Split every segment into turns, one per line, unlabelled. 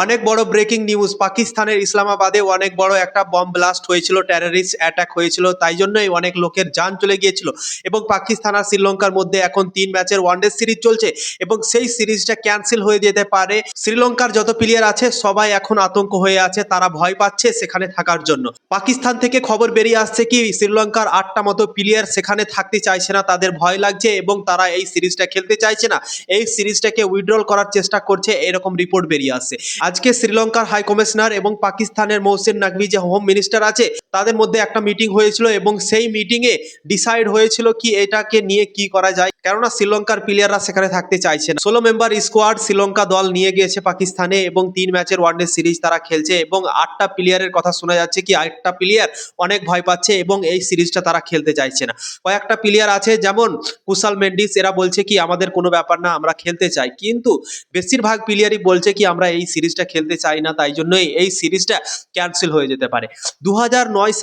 অনেক বড় breaking news পাকিস্তানের ইসলামাবাদে অনেক বড় একটা বম ব্লাস্ট হয়েছিল টেরারিস্ট অ্যাটাক হয়েছিল, তাই জন্যই অনেক লোকের যান চলে গিয়েছিল। এবং পাকিস্তান আর শ্রীলঙ্কার মধ্যে এখন তিন ম্যাচের ওয়ানডে সিরিজ চলছে। এবং সেই সিরিজটা ক্যান্সেল হয়ে যেতে পারে। শ্রীলঙ্কার যত প্লেয়ার আছে, সবাই এখন আতঙ্ক হয়ে আছে, তারা ভয় পাচ্ছে সেখানে থাকার জন্য। পাকিস্তান থেকে খবর বেরিয়ে আসছে কি, শ্রীলঙ্কার আটটা মতো প্লেয়ার সেখানে থাকতে চাইছে না, তাদের ভয় লাগছে এবং তারা এই সিরিজটা খেলতে চাইছে না। এই সিরিজটাকে উইথড্রল করার চেষ্টা করছে, এরকম রিপোর্ট বেরিয়ে আসছে। আজকে শ্রীলঙ্কার হাই কমিশনার এবং পাকিস্তানের মৌসিন নাকভি যে হোম মিনিস্টার আছে, তাদের মধ্যে একটা মিটিং হয়েছিল এবং সেই মিটিং এ ডিসাইড হয়েছিল কি এটাকে নিয়ে কি করা যায়। কেননা শ্রীলঙ্কার প্লেয়াররা সেখানে থাকতে চাইছে না। ষোলো মেম্বার স্কোয়াড শ্রীলঙ্কা দল নিয়ে গিয়েছে পাকিস্তানে এবং তিন ম্যাচের ওয়ানডে সিরিজ তারা খেলছে এবং আটটা প্লেয়ারের কথা শোনা যাচ্ছে কি আটটা প্লেয়ার অনেক ভয় পাচ্ছে এবং এই সিরিজটা তারা খেলতে চাইছে না। কয়েকটা প্লেয়ার আছে যেমন কুশাল মেন্ডিস, এরা বলছে কি, আমাদের কোনো ব্যাপার না, আমরা খেলতে চাই। কিন্তু বেশিরভাগ প্লেয়ারই বলছে কি, আমরা এই সিরিজটা খেলতে চাই না, তাই জন্যই এই সিরিজটা ক্যান্সেল হয়ে যেতে পারে। দু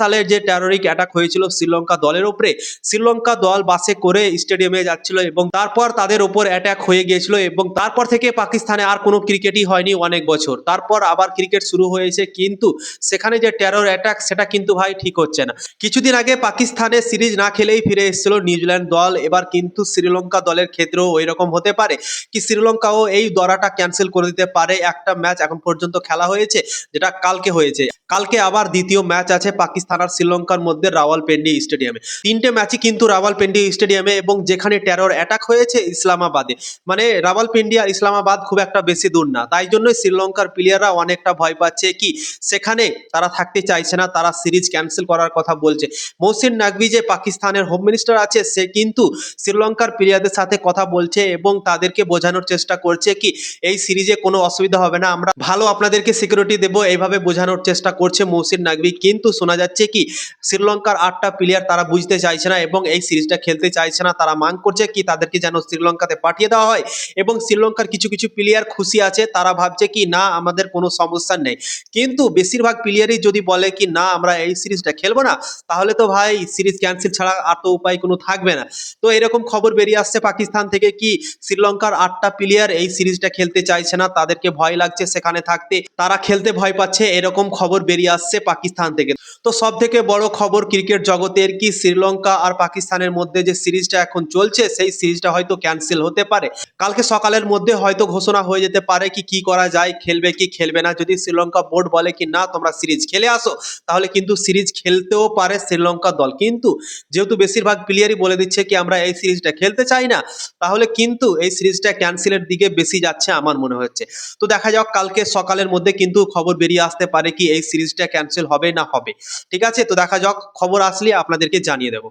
সালের যে টেরোরিক অ্যাটাক হয়েছিল শ্রীলঙ্কা দলের উপরে, শ্রীলঙ্কা দল বাসে করে স্টেডিয়ামে যাচ্ছিল এবং তারপর তাদের উপর অ্যাটাক হয়ে গিয়েছিল এবং তারপর থেকে পাকিস্তানে আর কোনো ক্রিকেটই হয়নি অনেক বছর। তারপর আবার ক্রিকেট শুরু হয়েছে, কিন্তু সেখানে যে টেরর অ্যাটাক সেটা কিন্তু ভাই ঠিক হচ্ছে না। কিছুদিন আগে পাকিস্তানে সিরিজ না খেলেই ফিরে এসেছিল নিউজিল্যান্ড দল, এবার কিন্তু শ্রীলঙ্কা দলের ক্ষেত্রেও ওই রকম হতে পারে, কি শ্রীলঙ্কাও এই দরাটা ক্যান্সেল করে দিতে পারে, একটা ম্যাচ এখন পর্যন্ত খেলা হয়েছে, যেটা কালকে হয়েছে। কালকে আবার দ্বিতীয় ম্যাচ আছে পাকিস্তান আর শ্রীলঙ্কার মধ্যে রাওয়ালপিন্ডি স্টেডিয়ামে। তিনটে ম্যাচই কিন্তু রাওয়ালপিন্ডি স্টেডিয়ামে এবং যেখানে টেরর অ্যাটাক হয়েছে ইসলামাবাদে। মানে রাওয়ালপিন্ডি আর ইসলামাবাদ খুব একটা বেশি দূর না। তাই জন্যই শ্রীলঙ্কার প্লেয়াররা অনেকটা ভয় পাচ্ছে কি, সেখানে তারা থাকতে চাইছে না, তারা সিরিজ ক্যান্সেল করার কথা বলছে। মহসিন নাকভি যে পাকিস্তানের হোম মিনিস্টার আছে, সে কিন্তু শ্রীলঙ্কার প্লেয়ারদের সাথে কথা বলছে এবং তাদেরকে বোঝানোর চেষ্টা করছে কি, এই সিরিজে কোনো অসুবিধা হবে না। আমরা ভালো আপনাদেরকে সিকিউরিটি দেবো, এইভাবে বোঝানোর চেষ্টা করছে মহসিন নাকভি কিন্তু শোনা যাচ্ছে কি, শ্রীলঙ্কার আটটা প্লেয়ার তারা বুঝতে চাইছে না এবং এই সিরিজটা খেলতে চাইছে না। তারা মাং করছে কি, তাদেরকে যেন শ্রীলঙ্কাতে পাঠিয়ে দেওয়া হয় এবং শ্রীলঙ্কার কিছু কিছু প্লেয়ার খুশি আছে। তারা ভাবছে কি, না, আমাদের কোনো সমস্যা নেই। কিন্তু বেশিরভাগ প্লেয়ারই যদি বলে কি, না, আমরা এই সিরিজটা খেলব না, তাহলে তো ভাই সিরিজ ক্যান্সেল ছাড়া আর তো উপায় কোনো থাকবে না। তো এরকম খবর বেরিয়ে আসছে পাকিস্তান থেকে কি, শ্রীলঙ্কার আটটা প্লেয়ার এই সিরিজটা খেলতে চাইছে না। তাদেরকে ভয় লাগছে সেখানে থাকতে। তারা খেলতে ভয় পাচ্ছে, এরকম খবর বেরিয়ে আসছে পাকিস্তান থেকে। তো সব থেকে বড় খবর ক্রিকেট জগতের কি, শ্রীলঙ্কা আর পাকিস্তানের মধ্যে যে সিরিজটা এখন চলছে, সেই সিরিজটা হয়তো ক্যান্সেল হতে পারে। কালকে সকালের মধ্যে হয়তো ঘোষণা হয়ে যেতে পারে কি কি করা যায়, খেলবে কি, খেলবে না। যদি শ্রীলঙ্কা বোর্ড বলে কি, না, তোমরা সিরিজ খেলে আসো, তাহলে কিন্তু সিরিজ খেলতেও পারে শ্রীলঙ্কা দল। কিন্তু যেহেতু বেশিরভাগ প্লেয়ারই বলে দিচ্ছে কি, আমরা এই সিরিজটা খেলতে চাই না, তাহলে কিন্তু এই সিরিজটা ক্যান্সেলের দিকে বেশি যাচ্ছে আমার মনে হচ্ছে। তো দেখা যাক কালকে সকালের মধ্যে কিন্তু খবর বেরিয়ে আসতে পারে কি এই সিরিজটা ক্যান্সেল হবে না হবে। ঠিক আছে? তো দেখা যাক, খবর আসলে আপনাদেরকে জানিয়ে দেবো।